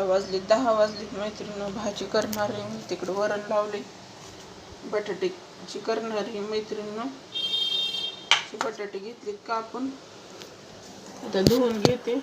आता वाजले दहा वाजलेत मैत्रिणीनं भाजी करणार आहे मी तिकडं वरण लावले बटाट्याची करणार आहे मैत्रिणीनं बटाटे घेतले कापून. आता धुवून घेते.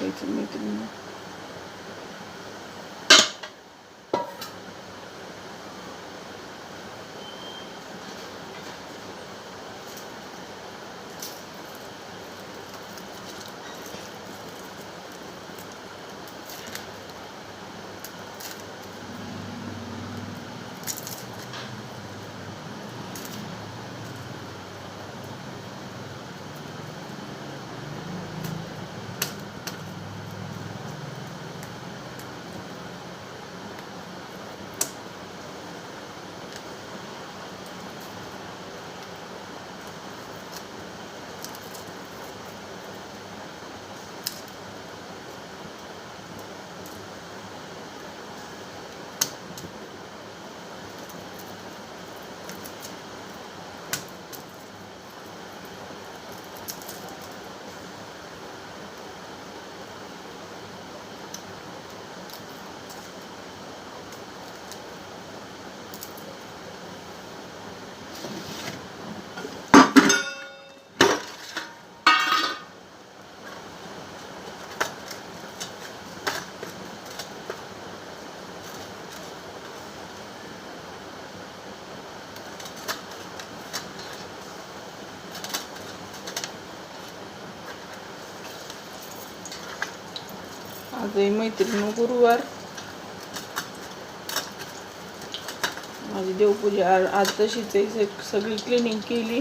तेल टाकायचं मैत्रिणी आज आहे मैत्रिणी गुरुवार. माझी देवपूजा आज तशीच आहे. सगळी क्लिनिंग केली.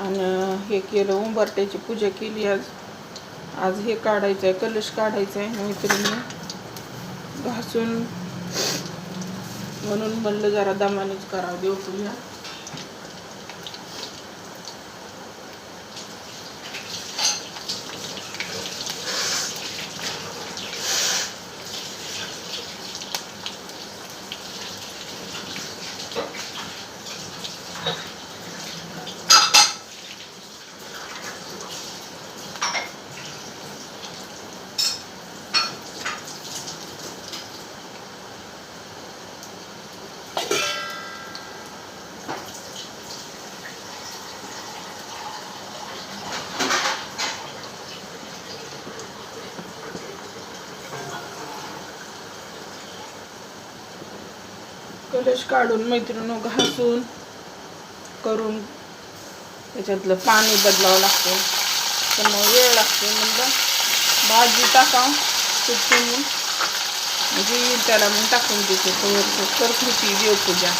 आणि हे केलं उंबरट्याची पूजा केली आज. आज हे काढायचं आहे कलश काढायचा आहे मैत्रिणी घासून. म्हणून म्हणलं जरा दमानेच करावं देवपूजा. कलश काढून मैत्रिणी घासून करून त्याच्यातलं पाणी बदलावं लागतं. तर मग वेळ लागते म्हणलं भाजी टाकावं तुम्ही म्हणजे येईल त्याला मग टाकून देते. तर करत होती देवपूजा.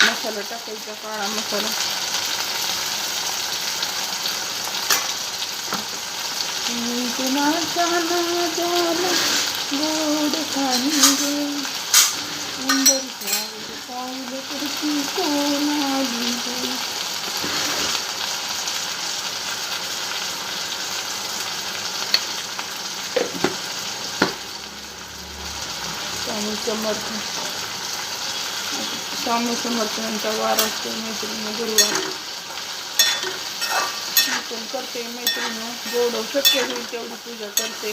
मसाला टाकायचा काळा मसाला. कुणाचा गोड खाणी सुंदर सावली स्वामी समर्थ स्वामी समर्थांचा वार असतो मैत्रिणी गुरुवार मी पण करते मैत्रिणी जेवढं शक्य होईल तेवढी पूजा करते.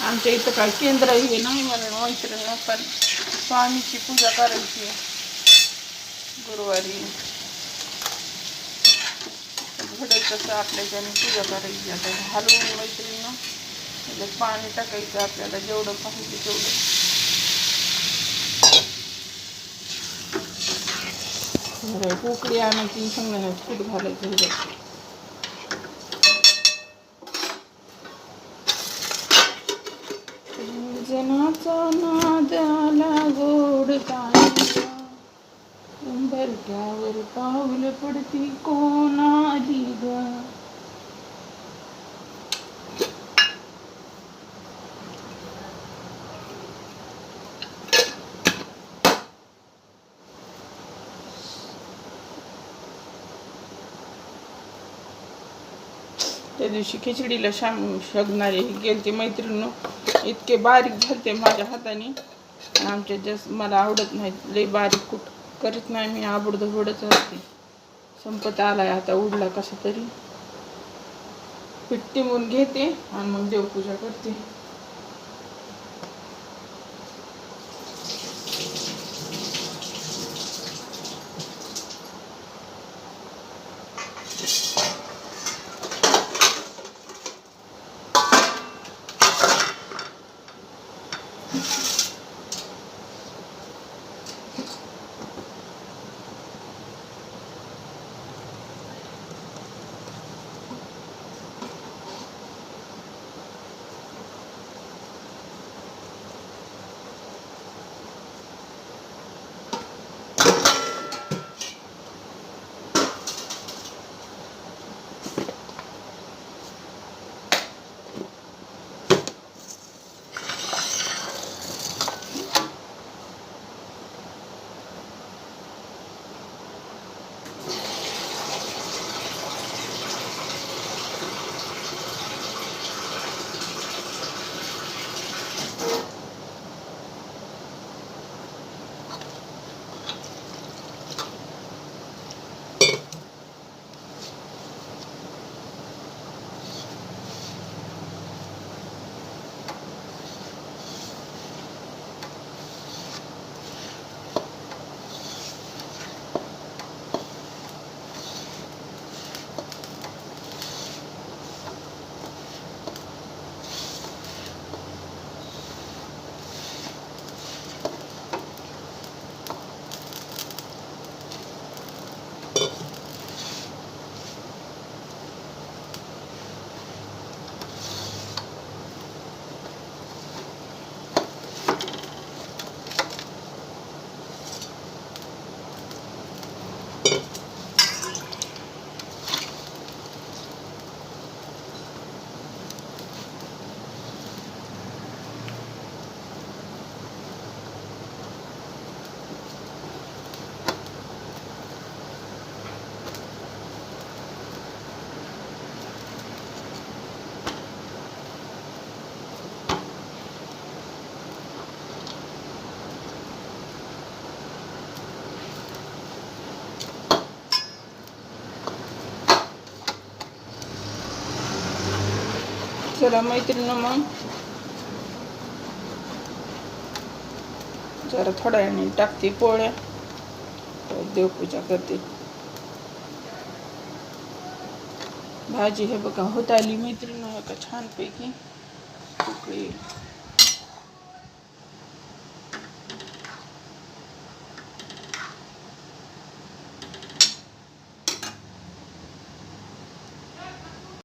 आमच्या इथं काय केंद्र हे नाही म्हणून मैत्रिणी पण स्वामीची पूजा करायची आहे. गुरुवारी. घडत तसं आपल्याच्याने पूजा करायची आता हलवून मैत्रिणी पाणी टाकायचं आपल्याला जेवढं पाहिजे तेवढं. म्हणजे पोकळी आणायची शेंगदाण्याचं कूट घालायचं ह्याच्यात जनाचा नादाला गोड कांदा उंबरठ्यावरती डोक्यावर पाऊल पडती कोणा त्या दिवशी खिचडीला शाम शगणारे गेलते मैत्रिणी इतके बारीक झालते माझ्या हाताने. आमच्या जस मला आवडत नाही लई बारीक कुठ करीत नाही मी आबड असते संपत आलाय आता उडला कसा तरी. पिट्टी म्हणून घेते आणि मग देवपूजा करते. चला मैत्रीण मग. जरा थोड़ा टाकती पोया पोळ्या. देव देवपूजा करते. भाजी है बता होत आली छानपैकी. उकळी